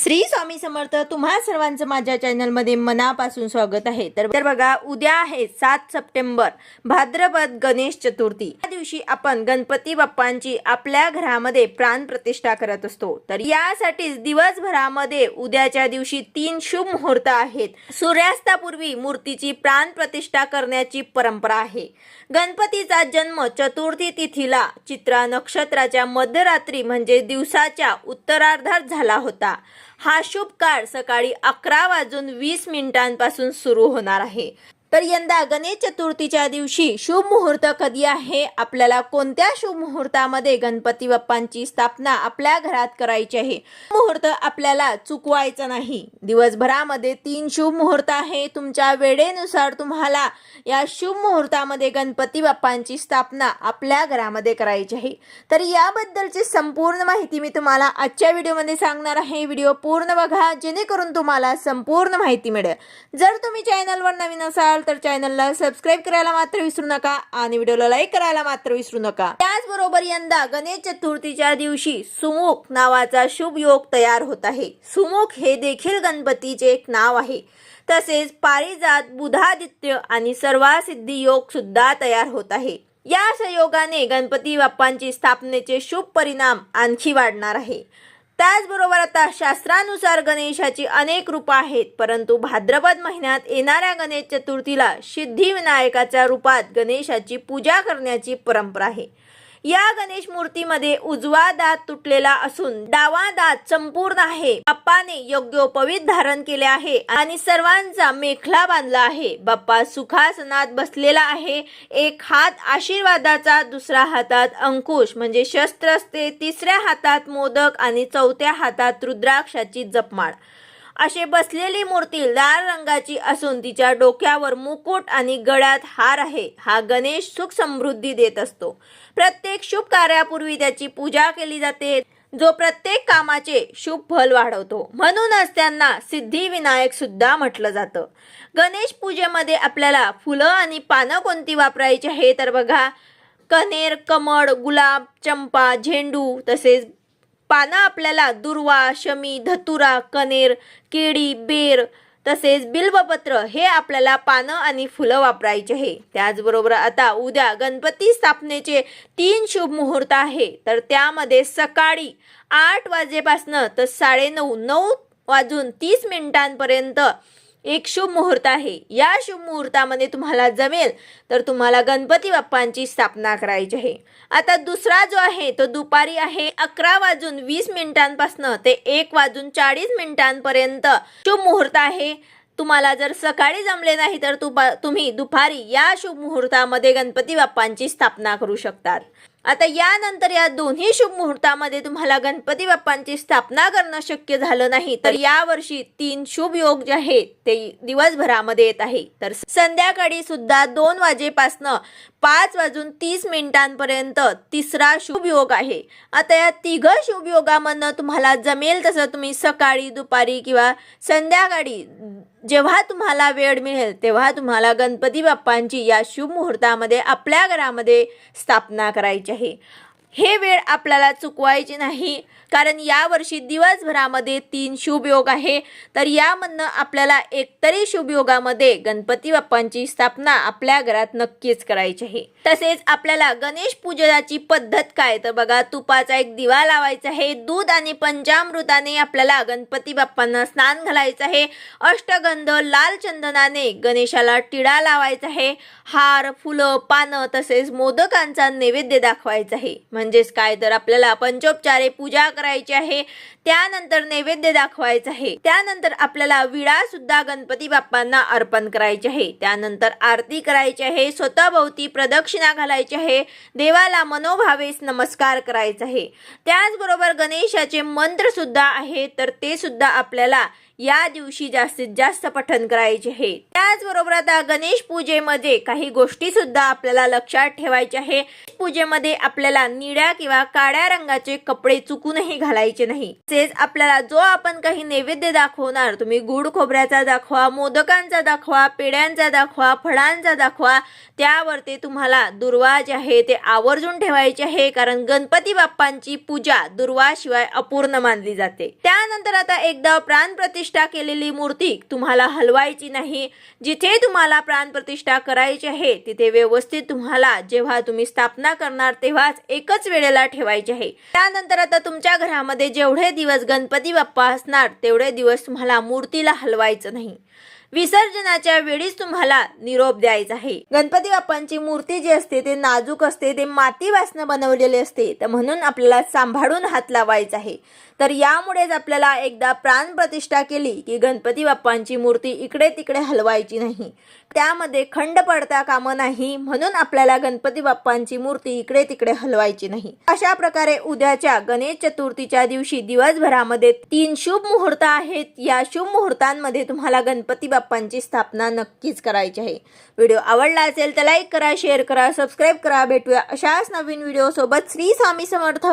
श्री स्वामी समर्थ तुम्हा सर्वांचं माझ्या चॅनलमध्ये मनापासून स्वागत आहे. तर बघा उद्या आहे सात सप्टेंबर भाद्रपद गणेश चतुर्थी. या दिवशी आपण गणपती बाप्पांची आपल्या घरामध्ये प्राण प्रतिष्ठा करत असतो. तर यासाठीच दिवसभरामध्ये उद्याच्या दिवशी तीन शुभ मुहूर्त आहेत. सूर्यास्तापूर्वी मूर्तीची प्राण प्रतिष्ठा करण्याची परंपरा आहे. गणपतीचा जन्म चतुर्थी तिथीला चित्रा नक्षत्राच्या मध्यरात्री म्हणजे दिवसाच्या उत्तरार्धात झाला होता. हा शुभ काळ सकाळी अकरा वाजून वीस मिनिटांपासून सुरू होणार आहे. तर यंदा गणेश चतुर्थीच्या दिवशी शुभ मुहूर्त कधी आहे? आपल्याला कोणत्या शुभ मुहूर्तामध्ये गणपती बाप्पांची स्थापना आपल्या घरात करायची आहे? मुहूर्त आपल्याला चुकवायचा नाही. दिवसभरामध्ये तीन शुभ मुहूर्त आहे. तुमच्या वेळेनुसार तुम्हाला या शुभ मुहूर्तामध्ये गणपती बाप्पांची स्थापना आपल्या घरामध्ये करायची आहे. तर याबद्दलची संपूर्ण माहिती मी तुम्हाला आजच्या व्हिडिओमध्ये सांगणार आहे. व्हिडिओ पूर्ण बघा जेणेकरून तुम्हाला संपूर्ण माहिती मिळेल. जर तुम्ही चॅनलवर नवीन असाल तर चॅनलला सबस्क्राईब करायला मात्र विसरू नका आणि व्हिडिओला लाईक करायला मात्र विसरू नका. त्याचबरोबर यंदा गणेश चतुर्थीच्या दिवशी सुमुख नावाचा शुभ योग तयार होत आहे. सुमुख हे देखील गणपतीचे एक नाव आहे. तसेच पारिजात बुधादित्य आणि सर्वासिद्धी योग सुद्धा तयार होत आहे. या संयोगाने गणपती बाप्पांची स्थापनेचे शुभ परिणाम आणखी वाढणार आहे. त्याचबरोबर आता शास्त्रानुसार गणेशाची अनेक रूपं आहेत परंतु भाद्रपद महिन्यात येणाऱ्या गणेश चतुर्थीला सिद्धिविनायकाच्या रूपात गणेशाची पूजा करण्याची परंपरा आहे. या गणेश मूर्तीमध्ये उजवा दात तुटलेला असून डावा दात संपूर्ण आहे. बाप्पाने योग्योपवीत धारण केले आहे आणि सर्वांचा मेखला बांधला आहे. बाप्पा सुखासनात बसलेला आहे. एक हात आशीर्वादाचा दुसऱ्या हातात अंकुश म्हणजे शस्त्र असते तिसऱ्या हातात मोदक आणि चौथ्या हातात रुद्राक्षाची जपमाळ. असे बसलेली मूर्ती लाल रंगाची असून तिच्या डोक्यावर मुकुट आणि गळ्यात हार आहे. हा गणेश सुख समृद्धी देत असतो. प्रत्येक शुभ कार्यापूर्वी त्याची पूजा केली जाते. जो प्रत्येक कामाचे शुभ फल वाढवतो. म्हणूनच त्यांना सिद्धिविनायक सुद्धा म्हटलं जातं. गणेश पूजेमध्ये आपल्याला फुलं आणि पानं कोणती वापरायची आहे? तर बघा कनेर कमळ गुलाब चंपा झेंडू तसेच पानं आपल्याला दुर्वा शमी धतुरा कनेर केळी बेर तसेच बिल्वपत्र हे आपल्याला पानं आणि फुलं वापरायचे आहे. त्याचबरोबर आता उद्या गणपती स्थापनेचे तीन शुभ मुहूर्त आहे. तर त्यामध्ये सकाळी आठ वाजेपासनं तर साडेनऊ नऊ वाजून तीस मिनिटांपर्यंत एक शुभ मुहूर्त आहे. या शुभ मुहूर्तामध्ये तुम्हाला जमेल तर तुम्हाला गणपती बाप्पांची स्थापना करायची आहे. आता दुसरा जो आहे तो दुपारी आहे अकरा वाजून वीस मिनिटांपासनं ते एक वाजून चाळीस मिनिटांपर्यंत शुभ मुहूर्त आहे. तुम्हाला जर सकाळी जमले नाही तर तुपा तुम्ही दुपारी या शुभ मुहूर्तामध्ये गणपती बाप्पांची स्थापना करू शकतात. आता यानंतर या दोन्ही शुभ मुहूर्तामध्ये तुम्हाला गणपती बाप्पांची स्थापना करणं शक्य झालं नाही. तर यावर्षी तीन शुभ योग जे आहेत ते दिवसभरामध्ये येत आहे. तर संध्याकाळी सुद्धा दोन वाजेपासनं पाच वाजून तीस मिनिटांपर्यंत तिसरा शुभ योग आहे. आता या तिघ शुभ योगामधनं तुम्हाला जमेल तसं तुम्ही सकाळी दुपारी किंवा संध्याकाळी जेव्हा तुम्हाला वेळ मिळेल तेव्हा तुम्हाला गणपती बाप्पांची या शुभ मुहूर्तामध्ये आपल्या घरामध्ये स्थापना करायची आहे. हे वेळ आपल्याला चुकवायची नाही. कारण यावर्षी दिवसभरामध्ये तीन शुभ योग आहे. तर यामधनं आपल्याला एकतरी शुभ योगामध्ये गणपती बाप्पांची स्थापना आपल्या घरात नक्कीच करायची आहे. तसेच आपल्याला गणेश पूजनाची पद्धत काय? तर बघा तुपाचा एक दिवा लावायचा आहे. दूध आणि पंचामृताने आपल्याला गणपती बाप्पांना स्नान घालायचं आहे. अष्टगंध लाल चंदनाने गणेशाला टिळा लावायचा आहे. हार फुलं पानं तसेच मोदकांचा नैवेद्य दाखवायचा आहे. म्हणजेच काय? तर आपल्याला पंचोपचारे पूजा करायची आहे. त्यानंतर नैवेद्य दाखवायचं आहे. त्यानंतर आपल्याला विडा सुद्धा गणपती बाप्पांना अर्पण करायचे आहे. त्यानंतर आरती करायची आहे. स्वतःभोवती प्रदक्षिणा घालायची आहे. देवाला मनोभावेस नमस्कार करायचा आहे. त्याचबरोबर गणेशाचे मंत्र सुद्धा आहे. तर ते सुद्धा आपल्याला या दिवशी जास्तीत जास्त पठण करायचे आहे त्याचबरोबर आता गणेश पूजेमध्ये काही गोष्टी सुद्धा आपल्याला लक्षात ठेवायच्या आहे. पूजेमध्ये आपल्याला निळ्या किंवा काळ्या रंगाचे कपडे चुकूनही घालायचे नाही. तसेच आपल्याला जो आपण काही नैवेद्य दाखवणार तुम्ही गुड खोबऱ्याचा दाखवा मोदकांचा दाखवा पेड्यांचा दाखवा फळांचा दाखवा त्यावरती तुम्हाला दुर्वा जे आहे ते आवर्जून ठेवायचे आहे. कारण गणपती बाप्पांची पूजा दुर्वाशिवाय अपूर्ण मानली जाते. त्यानंतर आता एकदा प्राण प्राणप्रतिष्ठा केलेली मूर्ती तुम्हाला हलवायची नाही. जिथे तुम्हाला प्राणप्रतिष्ठा करायची आहे तिथे व्यवस्थित तुम्हाला जेव्हा तुम्ही स्थापना करणार तेव्हाच एकच वेळेला ठेवायची आहे. त्यानंतर आता तुमच्या घरामध्ये जेवढे दिवस गणपती बाप्पा असणार तेवढे दिवस तुम्हाला मूर्तीला हलवायचं नाही. विसर्जनाच्या वेळीच तुम्हाला निरोप द्यायचा आहे. गणपती बाप्पांची मूर्ती जी असते ते नाजूक असते ते मातीपासनं बनवलेले असते तर म्हणून आपल्याला सांभाळून हात लावायचा आहे. तर यामुळेच आपल्याला एकदा प्राण प्रतिष्ठा केली की गणपती बाप्पांची मूर्ती इकडे तिकडे हलवायची नाही. त्यामध्ये खंड पडता कामं नाही म्हणून आपल्याला गणपती बाप्पांची मूर्ती इकडे तिकडे हलवायची नाही. अशा प्रकारे उद्याच्या गणेश चतुर्थीच्या दिवशी दिवसभरामध्ये तीन शुभ मुहूर्त आहेत. या शुभ मुहूर्तांमध्ये तुम्हाला गणपती बाप्पांची स्थापना नक्कीच करायची आहे. व्हिडिओ आवडला असेल तर लाईक करा शेअर करा सबस्क्राईब करा. भेटूया अशाच नवीन व्हिडिओ सोबत श्री स्वामी समर्थ.